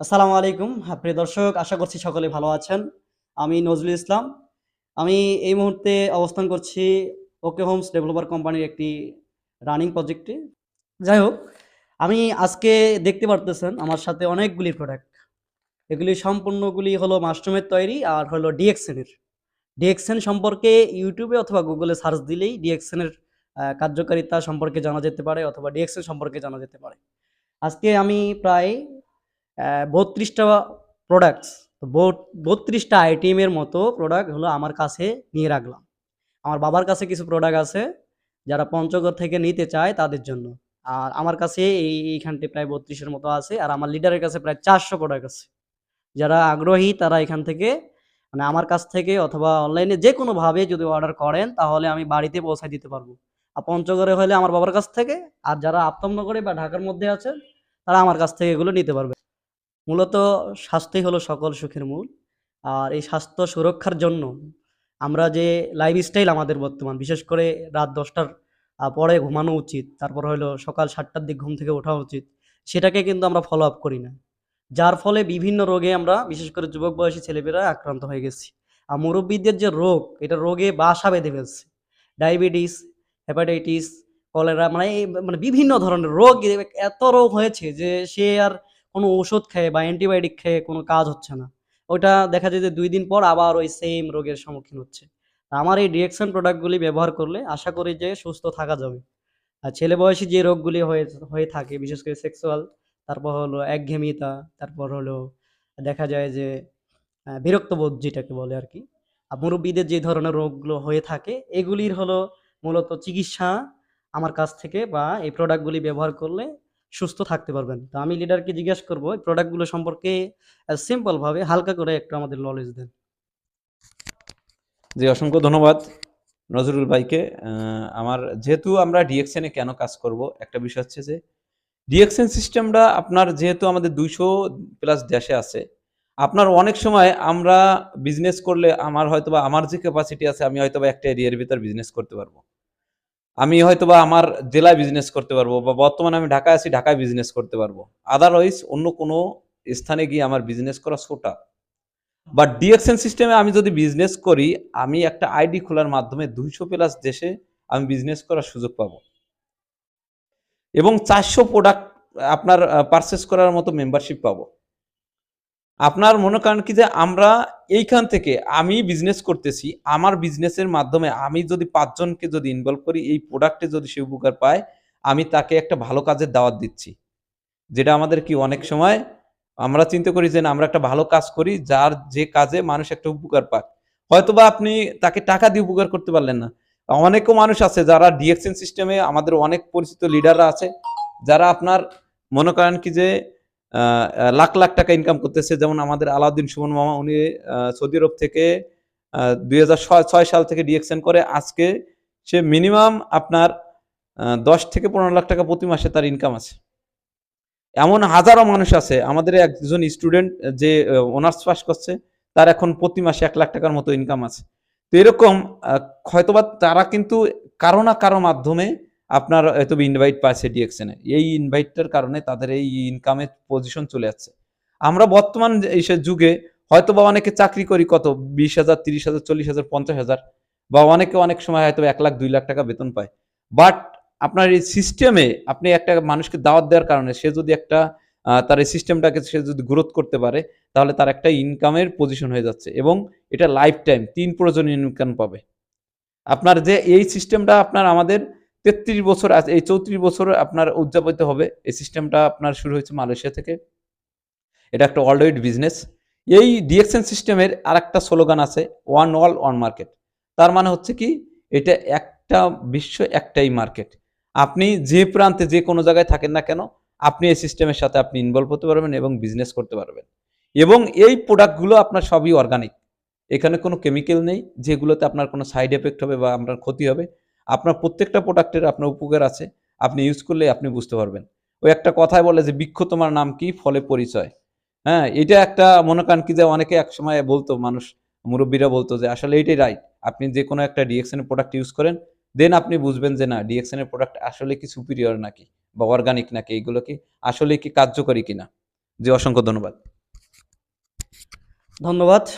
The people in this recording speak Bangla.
আসসালামু আলাইকুম। হ্যাঁ, প্রিয় দর্শক আশা করছি সকলে ভালো আছেন। আমি নজরুল ইসলাম। আমি এই মুহূর্তে অবস্থান করছি ওকে হোমস ডেভেলপার কোম্পানির একটি রানিং প্রজেক্টে যাই হোক আমি আজকে দেখতে পারতেছেন আমার সাথে অনেকগুলি প্রোডাক্ট এগুলি সম্পূর্ণগুলি হলো মাশরুমের তৈরি আর হলো ডিএক্সেনের ডিএক্সেন সম্পর্কে ইউটিউবে অথবা গুগলে সার্চ দিলেই ডিএক্সেনের কার্যকারিতা সম্পর্কে জানা যেতে পারে অথবা ডিএক্সেন সম্পর্কে জানা যেতে পারে। আজকে আমি প্রায় বত্রিশটা প্রোডাক্টস বত্রিশটা আইটেমের মতো প্রোডাক্ট হলো আমার কাছে নিয়ে রাখলাম। আমার বাবার কাছে কিছু প্রোডাক্ট আছে যারা পঞ্চগড় থেকে নিতে চায় তাদের জন্য। আর আমার কাছে এই, এইখানটি প্রায় বত্রিশের মতো আছে আর আমার লিডারের কাছে প্রায় চারশো প্রোডাক্ট আছে। যারা আগ্রহী তারা এখান থেকে মানে আমার কাছ থেকে অথবা অনলাইনে যে কোনোভাবে যদি অর্ডার করেন তাহলে আমি বাড়িতে পৌঁছায় দিতে পারব। আর পঞ্চগড়ে হলে আমার বাবার কাছ থেকে, আর যারা আপ্তমনগরে বা ঢাকার মধ্যে আছে তারা আমার কাছ থেকে এগুলো নিতে পারবে মূলত স্বাস্থ্যই হলো সকল সুখের মূল। আর এই স্বাস্থ্য সুরক্ষার জন্য আমরা যে লাইফস্টাইল আমাদের বর্তমান, বিশেষ করে রাত দশটার পরে ঘুমানো উচিত, তারপর হলো সকাল সাতটার দিক ঘুম থেকে ওঠা উচিত, সেটাকে কিন্তু আমরা ফলো আপ করি না। যার ফলে বিভিন্ন রোগে আমরা, বিশেষ করে যুবক বয়সী ছেলেমেয়েরা আক্রান্ত হয়ে গেছি। আর মুরব্বীদের যে রোগ, এটা রোগে বাসা বেঁধে ফেলছে। ডায়াবেটিস হেপাটাইটিস কলেরা মানে মানে বিভিন্ন ধরনের রোগ এত রোগ হয়েছে যে সে আর কোনো ওষুধ খেয়ে বা অ্যান্টিবায়োটিক খেয়ে কোনো কাজ হচ্ছে না। ওটা দেখা যায় যে দুই দিন পর আবার ওই সেম রোগের সম্মুখীন হচ্ছে। আমার এই ডিরেকশন প্রোডাক্টগুলি ব্যবহার করলে আশা করি যে সুস্থ থাকা যাবে। আর ছেলে বয়সী যে রোগগুলি হয়ে হয়ে থাকে, বিশেষ করে সেক্সুয়াল তারপর হলো একঘেমিতা তারপর হলো দেখা যায় যে বিরক্তবোধ যেটাকে বলে আর কি। মুরব্বীদের যে ধরনের রোগগুলো হয়ে থাকে, এগুলির হলো মূলত চিকিৎসা আমার কাছ থেকে বা এই প্রোডাক্টগুলি ব্যবহার করলে সুস্থ থাকতে পারবেন। তো আমি লিডারকে জিজ্ঞেস করব, এই প্রোডাক্টগুলো সম্পর্কে সিম্পলভাবে হালকা করে একটু আমাদের নলেজ দেন। জি, অসংখ্য ধন্যবাদ নজরুল ভাইকে। আমার, যেহেতু আমরা ডিএক্সএনে কেন কাজ করব, একটা বিষয় হচ্ছে যে ডিএক্সএন সিস্টেমটা আপনার যেহেতু আমাদের দুইশো প্লাস দেশে আছে, আপনার অনেক সময় আমরা বিজনেস করলে আমার হয়তোবা, আমার যে ক্যাপাসিটি আছে, আমি হয়তোবা একটা এরিয়ার ভিতর বিজনেস করতে পারব। আমি হয়তোবা আমার জেলায় বিজনেস করতে পারব বা বর্তমানে আমি ঢাকায় আছি, ঢাকায় বিজনেস করতে পারব। আদারওয়াইজ অন্য কোনো স্থানে গিয়ে আমার বিজনেস করা ছোটা বা ডিএক্সএন সিস্টেমে আমি যদি বিজনেস করি, আমি একটা আইডি খোলার মাধ্যমে দুইশো প্লাস দেশে আমি বিজনেস করার সুযোগ পাবো। এবং চারশো প্রোডাক্ট আপনার পারচেস করার মতো মেম্বারশিপ পাবো। আপনার মনে করেন কি যে আমরা এইখান থেকে আমি বিজনেস করতেছি, আমার বিজনেসের মাধ্যমে আমি যদি পাঁচজনকে যদি ইনভলভ করি, এই প্রোডাক্টে যদি সে উপকার পায়, আমি তাকে একটা ভালো কাজের দাওয়াত দিচ্ছি। যেটা আমাদের কি অনেক সময় আমরা চিন্তা করি যে আমরা একটা ভালো কাজ করি, যার যে কাজে মানুষ একটা উপকার পাক। হয়তোবা আপনি তাকে টাকা দিয়ে উপকার করতে পারলেন না। অনেকও মানুষ আছে যারা ডিএক্সএন সিস্টেমে আমাদের অনেক পরিচিত লিডাররা আছে, যারা আপনার মনে করেন কি যে লাখ লাখ টাকা ইনকাম করতেছে। যেমন আমাদের আলাউদ্দিন সুমন মামা, উনি সৌদি আরব থেকে দুই সাল থেকে ডিএক্সএন করে। আজকে সে মিনিমাম আপনার দশ থেকে পনেরো লাখ টাকা প্রতি মাসে তার ইনকাম আছে। এমন হাজারো মানুষ আছে। আমাদের একজন স্টুডেন্ট যে অনার্স পাস করছে, তার এখন প্রতি মাসে এক লাখ টাকার মতো ইনকাম আছে। তো এরকম হয়তোবা তারা কিন্তু কারও না কারও মাধ্যমে আপনার হয়তো ইনভাইট পাচ্ছে ডিএক্সএনে এই ইনভাইটটার কারণে তাদের এই ইনকামের পজিশন চলে যাচ্ছে। আমরা বর্তমান যে- এই সে যুগে হয়তো বা অনেকে চাকরি করি কত? বিশ হাজার, তিরিশ হাজার, চল্লিশ হাজার, পঞ্চাশ হাজার বা অনেকে অনেক সময় হয়তো এক লাখ, দুই লাখ টাকা বেতন পায়। বাট আপনার এই সিস্টেমে আপনি একটা মানুষকে দাওয়াত দেওয়ার কারণে সে যদি একটা তার এই সিস্টেমটাকে সে যদি গ্রোথ করতে পারে, তাহলে তার একটা ইনকামের পজিশন হয়ে যাচ্ছে এবং এটা লাইফ টাইম তিন প্রয়োজন ইনকাম পাবে। আপনার যে এই সিস্টেমটা আপনার আমাদের তেত্রিশ বছর আছে এই চৌত্রিশ বছর আপনার উদযাপিত হবে। এই সিস্টেমটা আপনার শুরু হয়েছে মালয়েশিয়া থেকে। এটা একটা ওয়ার্ল্ড বিজনেস এই ডিএক্সএন সিস্টেমের আর একটা স্লোগান আছে ওয়ান ওয়াল ওয়ান মার্কেট তার মানে হচ্ছে কি, এটা একটা বিশ্ব একটাই মার্কেট আপনি যে প্রান্তে যে কোনো জায়গায় থাকেন না কেন, আপনি এই সিস্টেমের সাথে আপনি ইনভলভ হতে পারবেন এবং বিজনেস করতে পারবেন। এবং এই প্রোডাক্টগুলো আপনার সবই অর্গানিক এখানে কোনো কেমিক্যাল নেই, যেগুলোতে আপনার কোনো সাইড এফেক্ট হবে বা আপনার ক্ষতি হবে। আপনার প্রত্যেকটা প্রোডাক্টের আপনার উপকার আছে। আপনি ইউজ করলে আপনি বুঝতে পারবেন। ওই একটা কথায় বলে যে, বৃক্ষ তোমার নাম কি? ফলে পরিচয়। হ্যাঁ এটা একটা মনে করেন কি যে, অনেকে এক সময় বলতো, মানুষ, মুরব্বীরা বলতো যে, আসলে এইটাই রাইট আপনি যে কোনো একটা ডিএক্সনের প্রোডাক্ট ইউজ করেন দেন আপনি বুঝবেন যে, না ডিএক্সনের প্রোডাক্ট আসলে কি সুপিরিয়র নাকি বা অর্গানিক নাকি, এইগুলো কি আসলে কি কার্যকরী কিনা? যে অসংখ্য ধন্যবাদ। ধন্যবাদ।